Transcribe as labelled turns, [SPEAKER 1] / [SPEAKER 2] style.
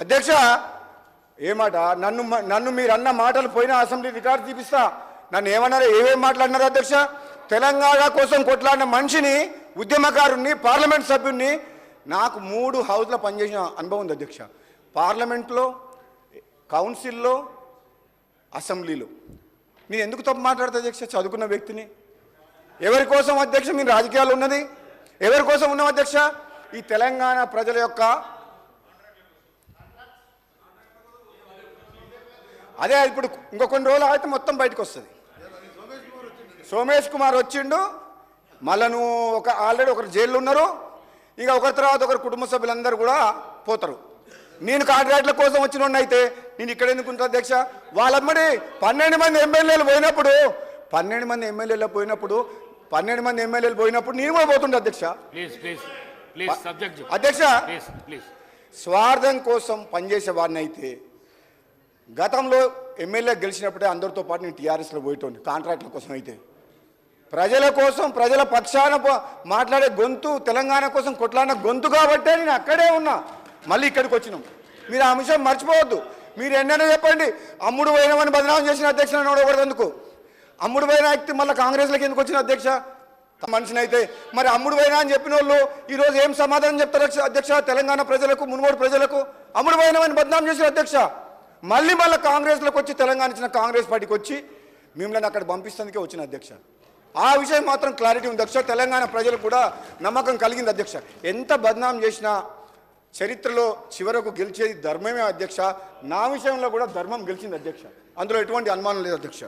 [SPEAKER 1] అధ్యక్ష ఏమాట నన్ను మ- నన్ను మీరు అన్న మాటలు పోయిన అసెంబ్లీ రికార్డు తీపిస్తా. నన్ను ఏమన్నారు? ఏమేం మాట్లాడినారు అధ్యక్ష? తెలంగాణ కోసం కొట్లాడిన మనిషిని ఉద్యమకారుణ్ణి పార్లమెంట్ సభ్యుణ్ణి నాకు మూడు హౌస్లో పనిచేసిన అనుభవం ఉంది అధ్యక్ష. పార్లమెంట్లో కౌన్సిల్లో అసెంబ్లీలో. నేను ఎందుకు తప్పు మాట్లాడతా అధ్యక్ష? చదువుకున్న వ్యక్తిని. ఎవరి కోసం అధ్యక్ష? మీరు రాజకీయాలు ఉన్నది. ఎవరి కోసం ఉన్నాం అధ్యక్ష? ఈ తెలంగాణ ప్రజల యొక్క అదే ఇప్పుడు ఇంకో కొన్ని రోజులు అయితే మొత్తం బయటకు వస్తుంది. సోమేష్ కుమార్ వచ్చిండు మళ్ళా నువ్వు ఒక ఆల్రెడీ ఒకరు జైల్లో ఉన్నారు ఇక ఒకరి తర్వాత ఒకరు కుటుంబ సభ్యులందరూ కూడా పోతారు. నేను కాంట్రాక్ట్ల కోసం వచ్చిన అయితే నేను ఇక్కడ ఎందుకు ఉంటా అధ్యక్ష? వాళ్ళమ్మడి పన్నెండు మంది ఎమ్మెల్యేలు పోయినప్పుడు పన్నెండు మంది ఎమ్మెల్యేలు పోయినప్పుడు పన్నెండు మంది ఎమ్మెల్యేలు పోయినప్పుడు నేను కూడా పోతుండే అధ్యక్ష. అధ్యక్ష స్వార్థం కోసం పనిచేసే వాడిని అయితే గతంలో ఎమ్మెల్యే గెలిచినప్పుడే అందరితో పాటు నేను టీఆర్ఎస్లో పోయేటోండి కాంట్రాక్ట్ల కోసం అయితే. ప్రజల కోసం ప్రజల పక్షాన మాట్లాడే గొంతు తెలంగాణ కోసం కొట్లాడిన గొంతు కాబట్టే నేను అక్కడే ఉన్నా. మళ్ళీ ఇక్కడికి వచ్చినాం. మీరు ఆ అంశం మర్చిపోవద్దు. మీరు ఎన్నైనా చెప్పండి అమ్ముడు పోయినామని బదనామం చేసిన అధ్యక్షుడు నడవకూడదు ఎందుకు? అమ్ముడు పోయిన వ్యక్తి మళ్ళీ కాంగ్రెస్లోకి ఎందుకు వచ్చిన అధ్యక్ష? మనిషిని అయితే మరి అమ్ముడు పోయినా అని చెప్పిన వాళ్ళు ఈరోజు ఏం సమాధానం చెప్తారు అధ్యక్ష- అధ్యక్ష తెలంగాణ ప్రజలకు మునుగోడు ప్రజలకు? అమ్ముడు పోయినామని బదనాం చేసిన అధ్యక్ష? మళ్ళీ మళ్ళీ కాంగ్రెస్లోకి వచ్చి తెలంగాణ ఇచ్చిన కాంగ్రెస్ పార్టీకి వచ్చి మిమ్మల్ని అక్కడ పంపిస్తుందికే వచ్చిన అధ్యక్ష. ఆ విషయం మాత్రం క్లారిటీ ఉంది అధ్యక్ష. తెలంగాణ ప్రజలు కూడా నమ్మకం కలిగింది అధ్యక్ష. ఎంత బద్నాం చేసినా చరిత్రలో చివరకు గెలిచేది ధర్మమే అధ్యక్ష. నా విషయంలో కూడా ధర్మం గెలిచింది అధ్యక్ష. అందులో ఎటువంటి అనుమానం లేదు అధ్యక్ష.